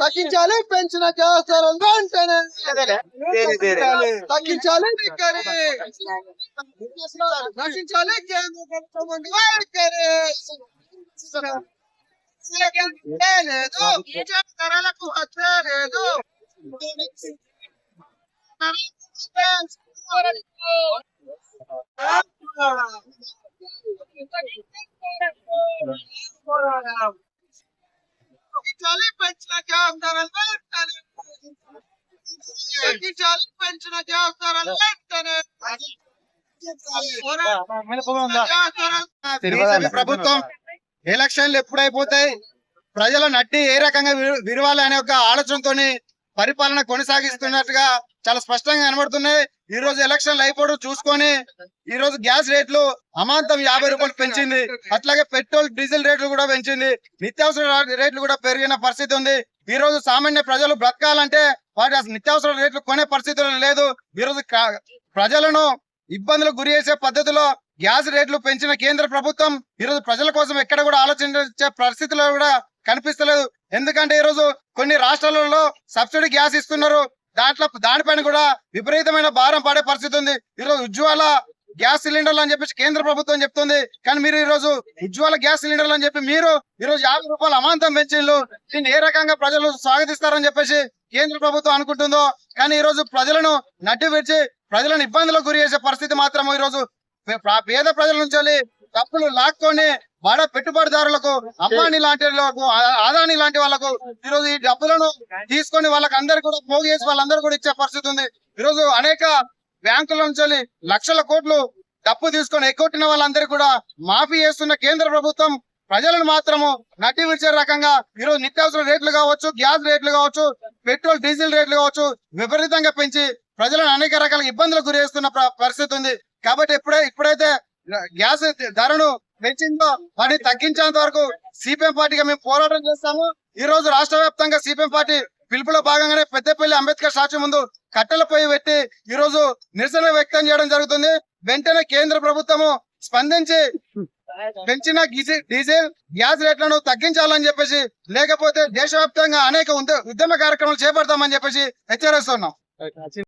తగ్గించాలి పెంచిన గ్యాస్ ధరలు వెంటనే తగ్గించాలి వైఖరి. రక్షించాలి కేంద్ర ప్రభుత్వం వైఖరి. ఏ లేదు ధరలకు హత్య లేదు ప్రభుత్వం ఎలక్షన్లు ఎప్పుడైపోతాయి? ప్రజల నడ్డి ఏ రకంగా విరు- విరవాలి అనే ఒక ఆలోచనతోని పరిపాలన కొనసాగిస్తున్నట్టుగా చాలా స్పష్టంగా కనబడుతున్నాయి. ఈ రోజు ఎలక్షన్లు అయిపోవడం చూసుకొని ఈ రోజు గ్యాస్ రేట్లు అమాంతం యాభై రూపాయలు పెంచింది. అట్లాగే పెట్రోల్ డీజిల్ రేట్లు కూడా పెంచింది. నిత్యావసర రేట్లు కూడా పెరిగిన పరిస్థితి ఉంది. ఈ రోజు సామాన్య ప్రజలు బ్రతకాలంటే వాటి నిత్యావసర రేట్లు కొనే పరిస్థితులు లేదు. ఈ రోజు ప్రజలను ఇబ్బందులకు గురి చేసే పద్ధతిలో గ్యాస్ రేట్లు పెంచిన కేంద్ర ప్రభుత్వం ఈ రోజు ప్రజల కోసం ఎక్కడ కూడా ఆలోచించే పరిస్థితిలో కూడా కనిపిస్తలేదు. ఎందుకంటే ఈ రోజు కొన్ని రాష్ట్రాలలో సబ్సిడీ గ్యాస్ ఇస్తున్నారు. దాంట్లో దానిపైన కూడా విపరీతమైన భారం పడే పరిస్థితి ఉంది. ఈ రోజు గ్యాస్ సిలిండర్లు అని చెప్పేసి కేంద్ర ప్రభుత్వం చెప్తుంది. కానీ మీరు ఈ రోజు ఉజ్వల గ్యాస్ సిలిండర్లు అని చెప్పి మీరు ఈ రోజు యాభై రూపాయలు అమాంతం పెంచిండ్రు దీన్ని ఏ రకంగా ప్రజలు స్వాగతిస్తారని చెప్పేసి కేంద్ర ప్రభుత్వం అనుకుంటుందో. కానీ ఈ రోజు ప్రజలను నడ్డి విడిచి ప్రజలను ఇబ్బందులకు గురి చేసే పరిస్థితి మాత్రం ఈ రోజు పేద ప్రజల నుంచి వెళ్ళి డబ్బులు లాక్కొని బడ పెట్టుబడిదారులకు అంబానీ లాంటి వాళ్ళకు ఆదాని లాంటి వాళ్ళకు ఈ రోజు ఈ డబ్బులను తీసుకొని వాళ్ళకి అందరు కూడా పోగు చేసి వాళ్ళందరూ కూడా ఇచ్చే పరిస్థితి ఉంది. ఈ రోజు అనేక బ్యాంకుల నుంచి లక్షల కోట్లు డబ్బు తీసుకొని ఎగ్గొట్టిన వాళ్ళందరూ కూడా మాఫీ చేస్తున్న కేంద్ర ప్రభుత్వం ప్రజలను మాత్రము నడ్డి విడిచే రకంగా ఈ రోజు నిత్యావసర రేట్లు కావచ్చు గ్యాస్ రేట్లు కావచ్చు పెట్రోల్ డీజిల్ రేట్లు కావచ్చు విపరీతంగా పెంచి ప్రజలను అనేక రకాల ఇబ్బందులకు గురి పరిస్థితి ఉంది. కాబట్టి ఇప్పుడే ఇప్పుడైతే గ్యాస్ ధరను పెంచిందో వాటిని తగ్గించేంత వరకు సిపిఎం పార్టీగా మేము పోరాటం చేస్తాము. ఈ రోజు రాష్ట్ర వ్యాప్తంగా సిపిఎం పార్టీ పిలుపులో భాగంగానే పెద్దపల్లి అంబేద్కర్ స్టాచ్యూ ముందు కట్టెల పొయ్యి పెట్టి ఈ రోజు నిరసన వ్యక్తం చేయడం జరుగుతుంది. వెంటనే కేంద్ర ప్రభుత్వము స్పందించి పెంచిన డీజిల్ గ్యాస్ రేట్లను తగ్గించాలని చెప్పేసి లేకపోతే దేశవ్యాప్తంగా అనేక ఉద్యమ కార్యక్రమాలు చేపడతామని చెప్పేసి హెచ్చరిస్తున్నాం.